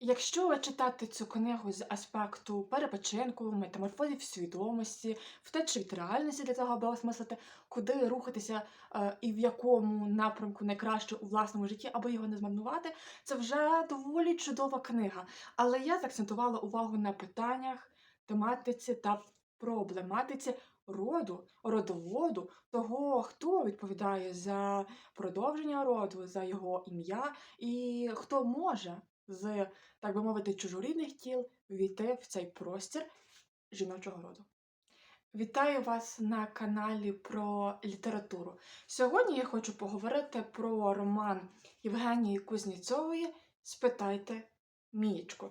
Якщо читати цю книгу з аспекту перепочинку, метаморфозів свідомості, втечі від реальності для того, аби осмислити, куди рухатися е, і в якому напрямку найкраще у власному житті, аби його не змарнувати, це вже доволі чудова книга. Але я заакцентувала увагу на питаннях, тематиці та проблематиці роду, родоводу, того, хто відповідає за продовження роду, за його ім'я, і хто може з, так би мовити, чужорідних тіл війти в цей простір жіночого роду. Вітаю вас на каналі про літературу. Сьогодні я хочу поговорити про роман Євгенії Кузніцової Спитайте Мієчку.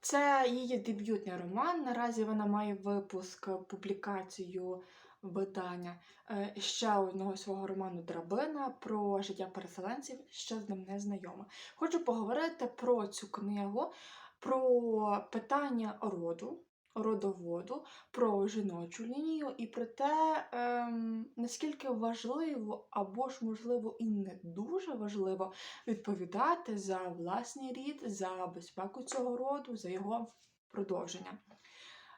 Це її дебютний роман. Наразі вона має випуск, публікацію видання е, ще одного свого роману Драбина про життя переселенців, ще з ним не знайома. Хочу поговорити про цю книгу, про питання роду, родоводу, про жіночу лінію і про те, ем, наскільки важливо або ж, можливо, і не дуже важливо відповідати за власний рід, за безпеку цього роду, за його продовження.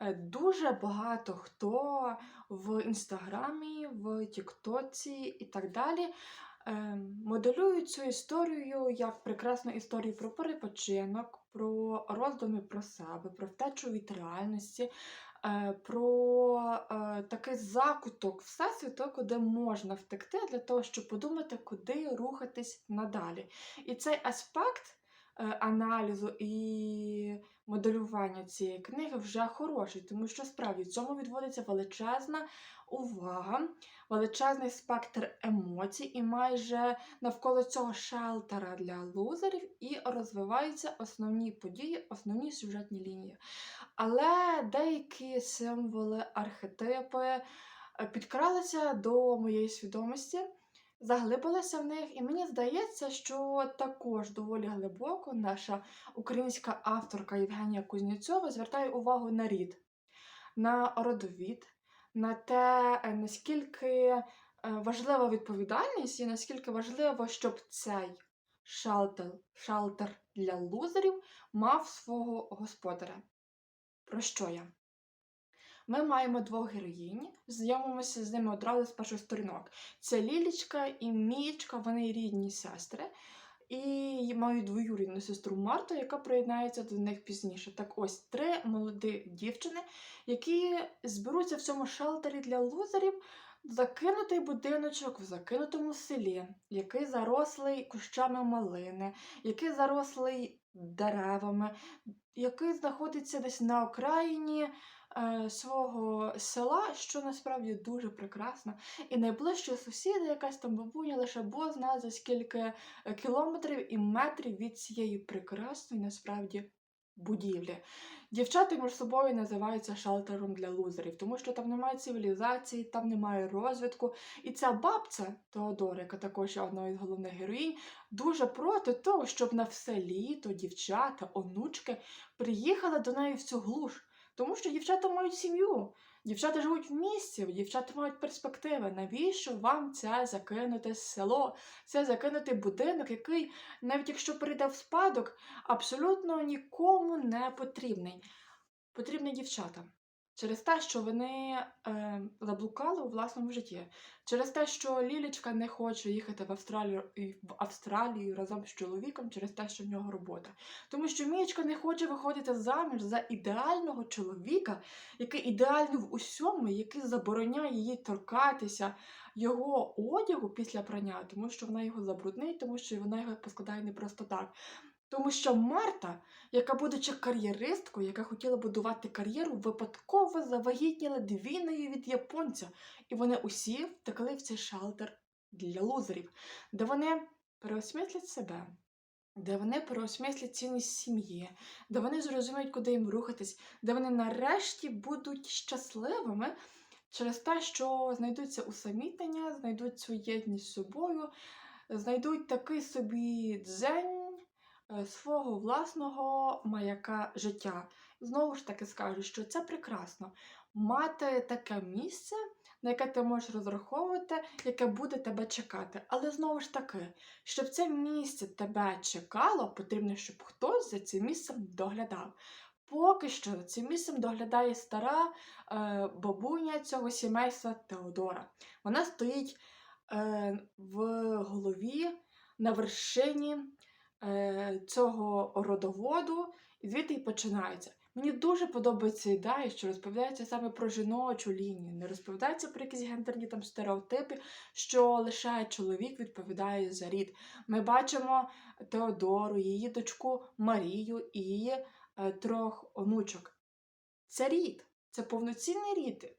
Е, Дуже багато хто в інстаграмі, в Тіктоці і так далі е, моделюють цю історію як прекрасну історію про перепочинок, про роздуми про себе, про втечу від реальності, е, про е, такий закуток всесвіту, куди можна втекти для того, щоб подумати, куди рухатись надалі. І цей аспект аналізу і моделювання цієї книги вже хороший, тому що справді в цьому відводиться величезна увага, величезний спектр емоцій, і майже навколо цього шелтера для лузерів і розвиваються основні події, основні сюжетні лінії. Але деякі символи, архетипи е, підкралися до моєї свідомості заглибилася в них, і мені здається, що також доволі глибоко наша українська авторка Євгенія Кузніцова звертає увагу на рід, на родовід, на те, е, наскільки е, важлива відповідальність і наскільки важливо, щоб цей шалтер, шалтер для лузерів мав свого господаря. Про що я? Ми маємо двох героїнь, знайомимося з ними одразу з перших сторінок. Це Лілічка і Мієчка, вони рідні сестри. І мають двоюрідну сестру Марту, яка приєднається до них пізніше. Так ось три молоді дівчини, які зберуться в цьому шелтері для лузерів. Закинутий будиночок в закинутому селі, який зарослий кущами малини, який зарослий деревами, який знаходиться десь на окраїні свого села, що насправді дуже прекрасно. І найближчі сусіди, якась там бабуня, лише Бог знає за скільки е, кілометрів і метрів від цієї прекрасної насправді будівлі. Дівчата між собою називаються шелтером для лузерів, тому що там немає цивілізації, там немає розвитку. І ця бабця Теодора, яка також є одною з головних героїнь, дуже проти того, щоб на все літо дівчата, онучки приїхали до неї в цю глуш. Тому що дівчата мають сім'ю, дівчата живуть в місті, дівчата мають перспективи. Навіщо вам це закинути село, це закинути будинок, який, навіть якщо перейде в спадок, абсолютно нікому не потрібний. Потрібні дівчата. Через те, що вони е, заблукали у власному житті, через те, що Лілічка не хоче їхати в Австралію в Австралію разом з чоловіком, через те, що в нього робота. Тому що Мієчка не хоче виходити заміж за ідеального чоловіка, який ідеальний в усьому, який забороняє їй торкатися його одягу після прання, тому що вона його забруднить, тому що вона його поскладає не просто так. Тому що Марта, яка, будучи кар'єристкою, яка хотіла будувати кар'єру, випадково завагітніла двійною від японця, і вони усі втекли в цей шалтер для лузерів, де вони переосмислять себе, де вони переосмислять цінність сім'ї, де вони зрозуміють, куди їм рухатись, де вони нарешті будуть щасливими через те, що знайдуться усамітнення, знайдуть свою єдність з собою, знайдуть такий собі дзень свого власного маяка життя. Знову ж таки скажу, що це прекрасно мати таке місце, на яке ти можеш розраховувати, яке буде тебе чекати. Але знову ж таки, щоб це місце тебе чекало, потрібно, щоб хтось за цим місцем доглядав. Поки що цим місцем доглядає стара е, бабуня цього сімейства Теодора. Вона стоїть е, в голові на вершині е, цього родоводу, і звідти й починається. Мені дуже подобається ідея, що розповідається саме про жіночу лінію, не розповідається про якісь гендерні там стереотипи, що лише чоловік відповідає за рід. Ми бачимо Теодору, її дочку Марію і її е, трьох онучок. Це рід, це повноцінний рід,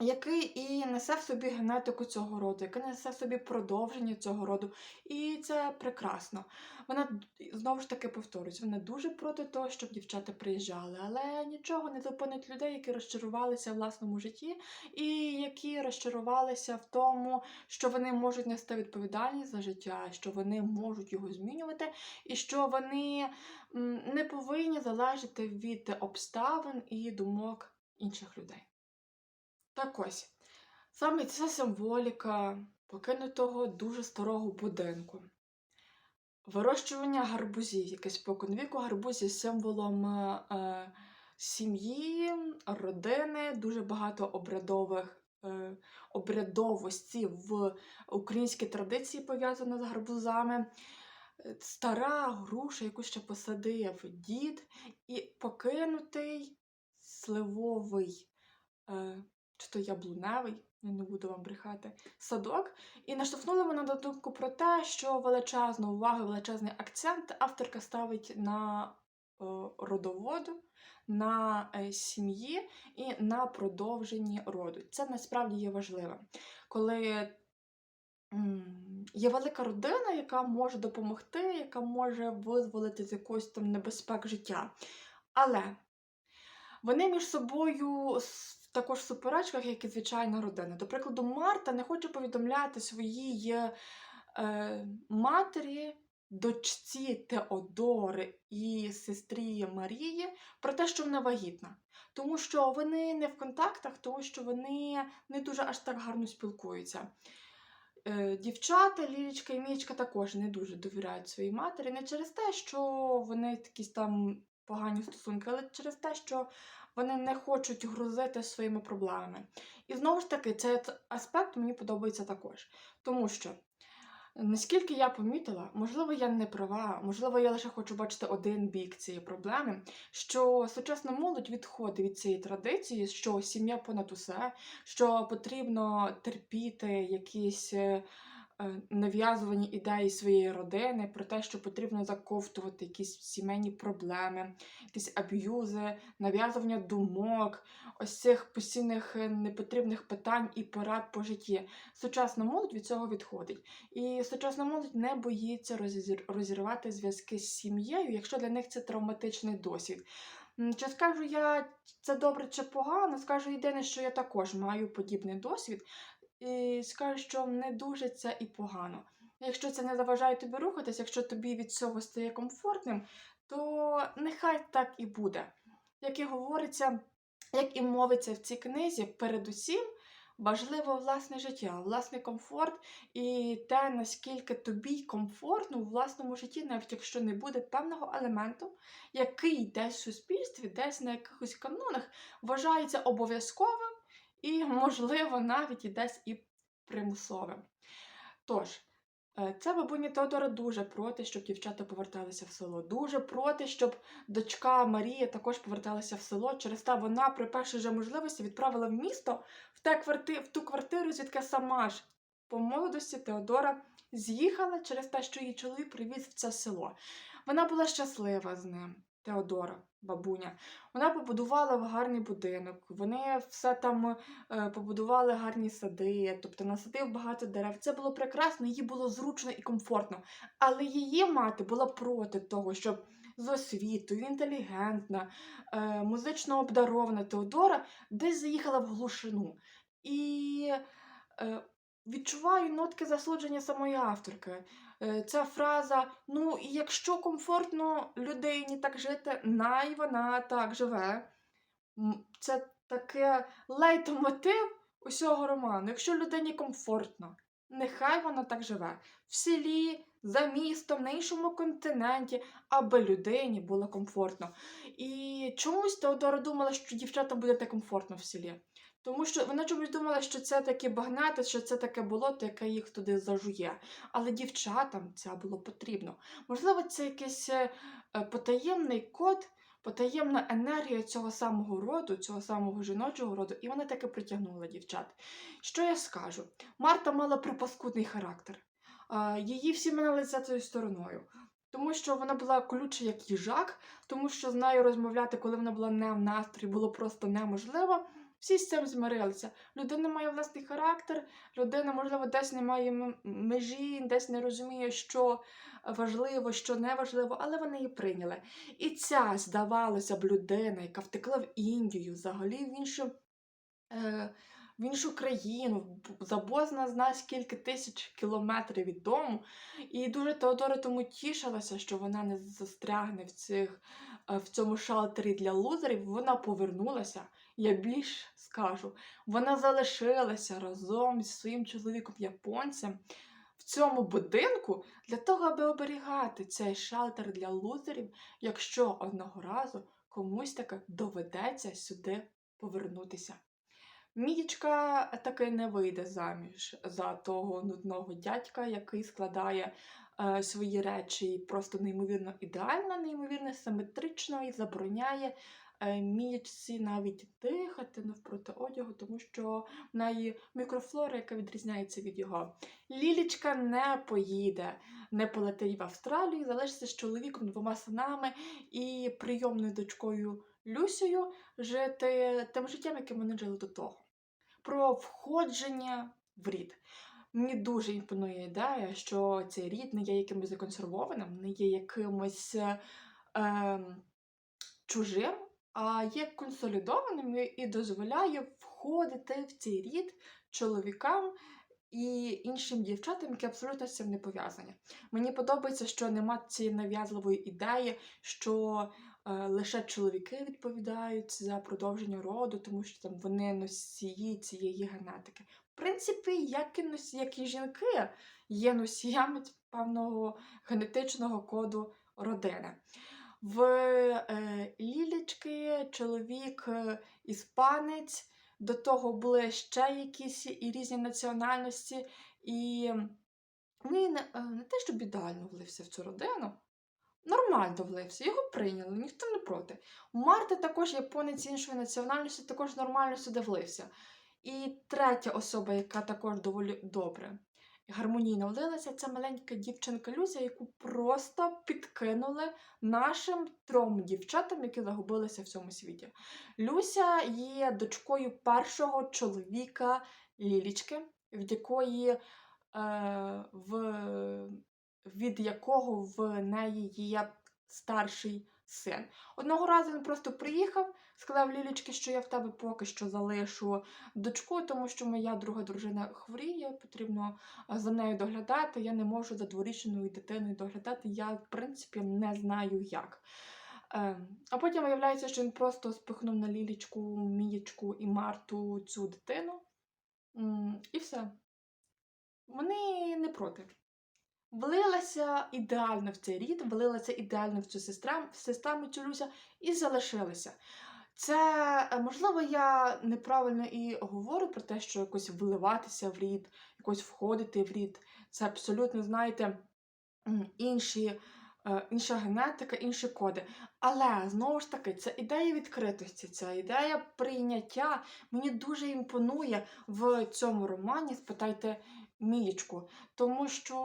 який і несе в собі генетику цього роду, який несе в собі продовження цього роду. І це прекрасно. Вона знову ж таки повторюсь, вона дуже проти того, щоб дівчата приїжджали, але нічого не зупинить людей, які розчарувалися в власному житті, і які розчарувалися в тому, що вони можуть нести відповідальність за життя, що вони можуть його змінювати, і що вони не повинні залежати від обставин і думок інших людей. Так ось, саме ця символіка покинутого дуже старого будинку. Вирощування гарбузів, яке споконвіку гарбуз є символом е, е, сім'ї, родини, дуже багато обрядових е, обрядовості в українській традиції пов'язано з гарбузами. Стара груша, яку ще посадив дід, і покинутий сливовий, е, чи то яблуневий, я не буду вам брехати, садок. І наштовхнули мене на думку про те, що величезну увагу, величезний акцент авторка ставить на е, родоводу, на е, сім'ї і на продовженні роду. Це насправді є важливим. Коли є велика родина, яка може допомогти, яка може визволити з якогось там небезпек життя. Але вони між собою також в суперечках, як і звичайна родина. До прикладу, Марта не хоче повідомляти своїй е, матері, дочці Теодори і сестрі Марії про те, що вона вагітна. Тому що вони не в контактах, тому що вони не дуже аж так гарно спілкуються. Е, Дівчата, Лілічка і Мічка також не дуже довіряють своїй матері, не через те, що вони якісь там погані стосунки, але через те, що вони не хочуть грузити своїми проблемами. І знову ж таки, цей аспект мені подобається також. Тому що, наскільки я помітила, можливо, я не права, можливо, я лише хочу бачити один бік цієї проблеми, що сучасна молодь відходить від цієї традиції, що сім'я понад усе, що потрібно терпіти якісь. Е, Нав'язувані ідеї своєї родини про те, що потрібно заковтувати якісь сімейні проблеми, якісь аб'юзи, нав'язування думок, ось цих постійних е, непотрібних питань і порад по житті. Сучасна молодь від цього відходить. І сучасна молодь не боїться розірвати зв'язки з сім'єю, якщо для них це травматичний досвід. Чи скажу я це добре чи погано? Скажу єдине, що я також маю подібний досвід, і скажу, що не дуже це і погано. Якщо це не заважає тобі рухатись, якщо тобі від цього стає комфортним, то нехай так і буде. Як і говориться, як і мовиться в цій книзі, передусім важливо власне життя, власний комфорт і те, наскільки тобі комфортно у власному житті, навіть якщо не буде певного елементу, який десь в суспільстві, десь на якихось канонах вважається обов'язковим і, можливо, навіть і десь і примусовим. Тож, е, ця бабуня Теодора дуже проти, щоб дівчата поверталися в село. Дуже проти, щоб дочка Марія також поверталася в село. Через те вона при першій же можливості відправила в місто в, те кварти... в ту квартиру, звідки сама ж по молодості Теодора з'їхала через те, що її чоловік привіз в це село. Вона була щаслива з ним. Теодора, бабуня. Вона побудувала гарний будинок. Вони все там е, побудували гарні сади, тобто насадив багато дерев. Це було прекрасно, їй було зручно і комфортно. Але її мати була проти того, щоб з освітою, інтелігентна, е, музично обдарована Теодора десь заїхала в глушину. І е, відчуваю нотки засудження самої авторки. Е, Ця фраза: ну, якщо комфортно людині так жити, най вона так живе. Це таке лейтмотив усього роману. Якщо людині комфортно, нехай вона так живе. В селі, за містом, на іншому континенті, аби людині було комфортно. І чомусь Теодора думала, що дівчатам буде некомфортно в селі. Тому що вона чомусь думала, що це таке багнети, що це таке болото, яке їх туди зажує. Але дівчатам це було потрібно. Можливо, це якийсь е, потаємний код, потаємна енергія цього самого роду, цього самого жіночого роду, і вона таки притягнула дівчат. Що я скажу? Марта мала припаскудний характер. Її всі минали за цією стороною. Тому що вона була колюча як їжак, тому що з нею розмовляти, коли вона була не в настрої, було просто неможливо. Всі з цим змирилися. Людина має власний характер, людина, можливо, десь не має межі, десь не розуміє, що важливо, що не важливо, але вони її прийняли. І ця, здавалося б, людина, яка втекла в Індію, взагалі в іншу, е, в іншу країну, за бозна скільки тисяч кілометрів від дому. І дуже Теодора тому тішилася, що вона не застрягне в, цих, е, в цьому шалтері для лузерів. Вона повернулася. Я більш скажу, вона залишилася разом зі своїм чоловіком японцем в цьому будинку для того, аби оберігати цей шалтер для лузерів, якщо одного разу комусь таки доведеться сюди повернутися. Мієчка таки не вийде заміж за того нудного дядька, який складає е, свої речі просто неймовірно ідеально, неймовірно симетрично і забороняє е, Мієчці навіть дихати навпроти одягу, тому що в неї мікрофлора, яка відрізняється від його. Лілічка не поїде, не полетить в Австралію, залишиться з чоловіком, двома синами і прийомною дочкою Люсею жити тим життям, яким вони жили до того. Про входження в рід. Мені дуже імпонує ідея, що цей рід не є якимось законсервованим, не є якимось е, чужим, є консолідованим і дозволяє входити в цей рід чоловікам і іншим дівчатам, які абсолютно з цим не пов'язані. Мені подобається, що нема цієї нав'язливої ідеї, що е, лише чоловіки відповідають за продовження роду, тому що там вони носії цієї генетики. В принципі, як і, носі, як і жінки є носіями певного генетичного коду родини. В е, Лілічки чоловік е, іспанець, до того були ще якісь і різні національності, і він е, не те, щоб ідеально влився в цю родину, нормально влився, його прийняли, ніхто не проти. У Марти також японець іншої національності, також нормально сюди влився. І третя особа, яка також доволі добре гармонійно влилася, ця маленька дівчинка Люся, яку просто підкинули нашим трьом дівчатам, які загубилися в цьому світі. Люся є дочкою першого чоловіка Лілічки, від якої е, в, від якого в неї є старший син. Одного разу він просто приїхав, сказав Лілічки, що я в тебе поки що залишу дочку, тому що моя друга дружина хворіє, потрібно за нею доглядати. Я не можу за дворічною дитиною доглядати. Я, в принципі, не знаю як. Е, а потім виявляється, що він просто спихнув на Лілічку, Мієчку і Марту цю дитину. І все. Вони не проти. Влилася ідеально в цей рід, влилася ідеально в цю систему, систему цю Люся і залишилася. Це, е, можливо, я неправильно і говорю про те, що якось вливатися в рід, якось входити в рід. Це абсолютно, знаєте, інші, е, інша генетика, інші коди. Але знову ж таки, це ідея відкритості, це ідея прийняття. Мені дуже імпонує в цьому романі. Спитайте Мієчку. Тому що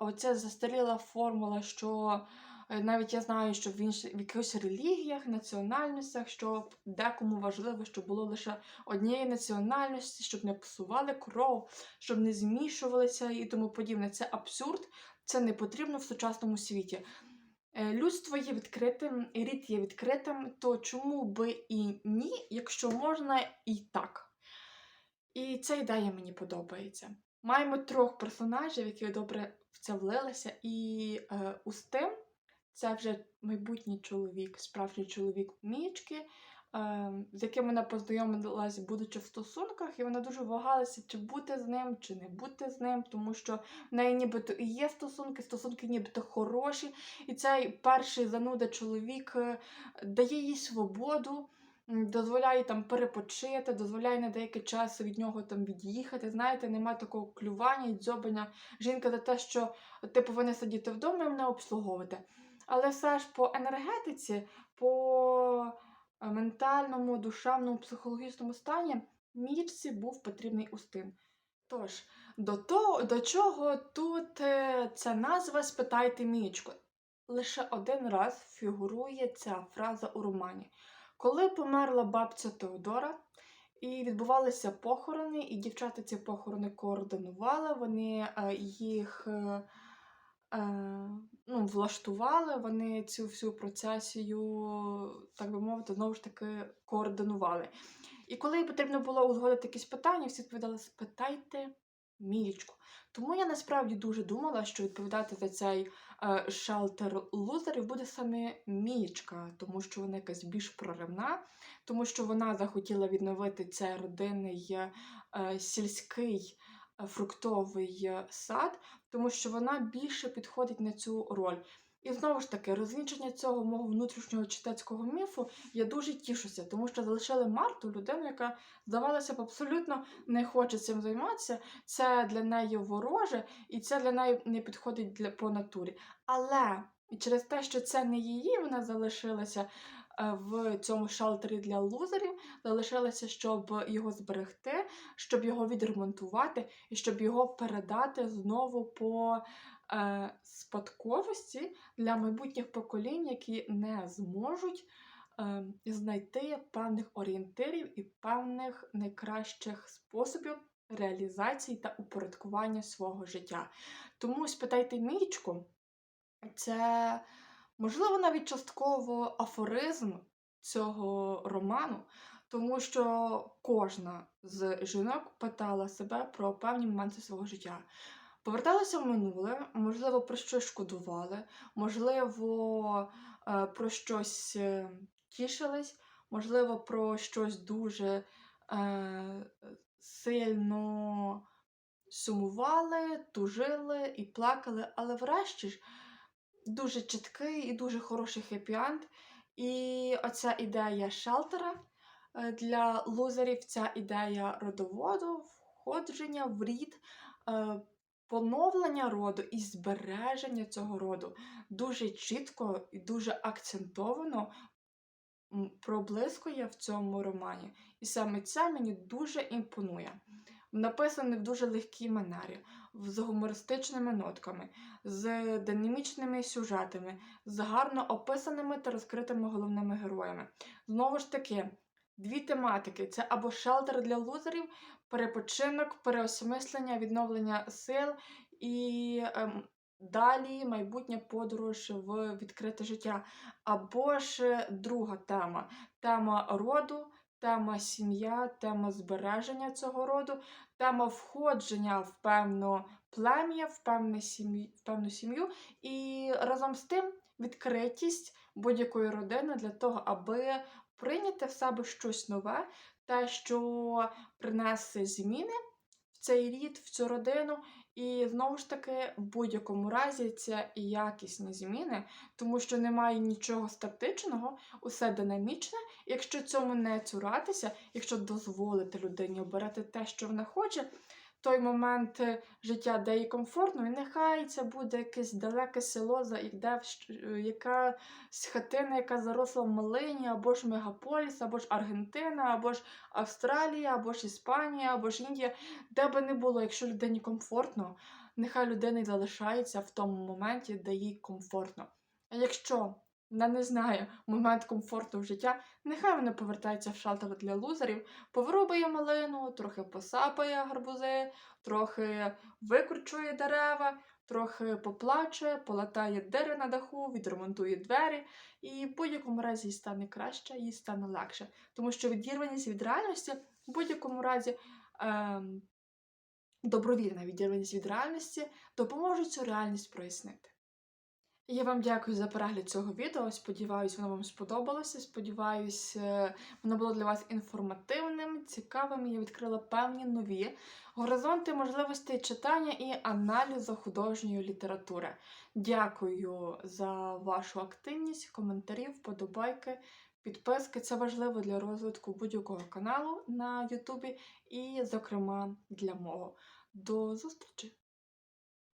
оця застаріла формула, що е, навіть я знаю, що в, інших, в якихось релігіях, національностях, що декому важливо, щоб було лише однієї національності, щоб не псували кров, щоб не змішувалися і тому подібне. Це абсурд, це не потрібно в сучасному світі. Е, Людство є відкритим, рід є відкритим, то чому би і ні, якщо можна і так. І ця ідея мені подобається. Маємо трьох персонажів, які добре в це влилися, і е, Устим це вже майбутній чоловік, справжній чоловік Мічки, е, з яким вона познайомилась, будучи в стосунках, і вона дуже вагалася, чи бути з ним, чи не бути з ним, тому що в неї нібито і є стосунки, стосунки нібито хороші. І цей перший зануда чоловік е, дає їй свободу. Дозволяє там перепочити, дозволяє на деякий час від нього там від'їхати. Знаєте, немає такого клювання і дзьобання жінка за те, що ти повинна сидіти вдома і мене обслуговувати. Але все ж по енергетиці, по е, ментальному, душевному, психологічному стані мічці був потрібний устин. Тож, до, того, до чого тут е, ця назва спитайте мічку? Лише один раз фігурує ця фраза у романі. Коли померла бабця Теодора, і відбувалися похорони, і дівчата ці похорони координували, вони е, їх е, е, ну, влаштували, вони цю всю процесію, так би мовити, знову ж таки координували. І коли потрібно було узгодити якісь питання, всі відповідали: спитайте Мілічку. Тому я насправді дуже думала, що відповідати за цей е, шалтер лузерів буде саме Мієчка, тому що вона якась більш проривна, тому що вона захотіла відновити цей родинний е, сільський е, фруктовий сад, тому що вона більше підходить на цю роль. І знову ж таки, розвінчення цього мого внутрішнього читацького міфу я дуже тішуся, тому що залишили Марту людину, яка, здавалося б, абсолютно не хоче цим займатися. Це для неї вороже, і це для неї не підходить для, по натурі. Але через те, що це не її, вона залишилася е, в цьому шалтері для лузерів, залишилася, щоб його зберегти, щоб його відремонтувати і щоб його передати знову по спадковості для майбутніх поколінь, які не зможуть е, знайти певних орієнтирів і певних найкращих способів реалізації та упорядкування свого життя. Тому спитайте Мічку, це можливо навіть частково афоризм цього роману, тому що кожна з жінок питала себе про певні моменти свого життя. Поверталися в минуле, можливо, про щось шкодували, можливо, е, про щось е, тішились, можливо, про щось дуже е, сильно сумували, тужили і плакали, але врешті ж дуже чіткий і дуже хороший хеппі-енд. І оця ідея шелтера е, для лузерів, ця ідея родоводу, входження в рід, поновлення роду і збереження цього роду дуже чітко і дуже акцентовано проблискує в цьому романі. І саме це мені дуже імпонує. Написаний в дуже легкій манері, з гумористичними нотками, з динамічними сюжетами, з гарно описаними та розкритими головними героями. Знову ж таки, дві тематики: це або шелтер для лузерів, перепочинок, переосмислення, відновлення сил і ем, далі майбутня подорож в відкрите життя. Або ж друга тема тема роду. Тема сім'я, тема збереження цього роду, тема входження в певну плем'я, в, в певну сім'ю, і разом з тим відкритість будь-якої родини для того, аби прийняти в себе щось нове, те, що принесе зміни в цей рід, в цю родину. І знову ж таки, в будь-якому разі це якісні зміни, тому що немає нічого статичного, усе динамічне. Якщо цьому не цуратися, якщо дозволити людині обирати те, що вона хоче, той момент е, життя, де їй комфортно, і нехай це буде якесь далеке село, де е, якась хатина, яка заросла в малині, або ж мегаполіс, або ж Аргентина, або ж Австралія, або ж Іспанія, або ж Індія, де би не було, якщо людині комфортно, нехай людина й залишається в тому моменті, де їй комфортно. А якщо вона не знає момент комфорту в життя, нехай вона повертається в шалтер для лузерів, повирубує малину, трохи посапає гарбузи, трохи викручує дерева, трохи поплаче, полатає дири на даху, відремонтує двері, і в будь-якому разі їй стане краще, їй стане легше. Тому що відірваність від реальності в будь-якому разі. Ем, Добровільна відірваність від реальності допоможе цю реальність прояснити. Я вам дякую за перегляд цього відео. Сподіваюсь, воно вам сподобалося. Сподіваюсь, е, воно було для вас інформативним, цікавим. Я відкрила певні нові горизонти можливостей читання і аналізу художньої літератури. Дякую за вашу активність, коментарі, вподобайки, підписки. Це важливо для розвитку будь-якого каналу на Ютубі і, зокрема, для мого. До зустрічі!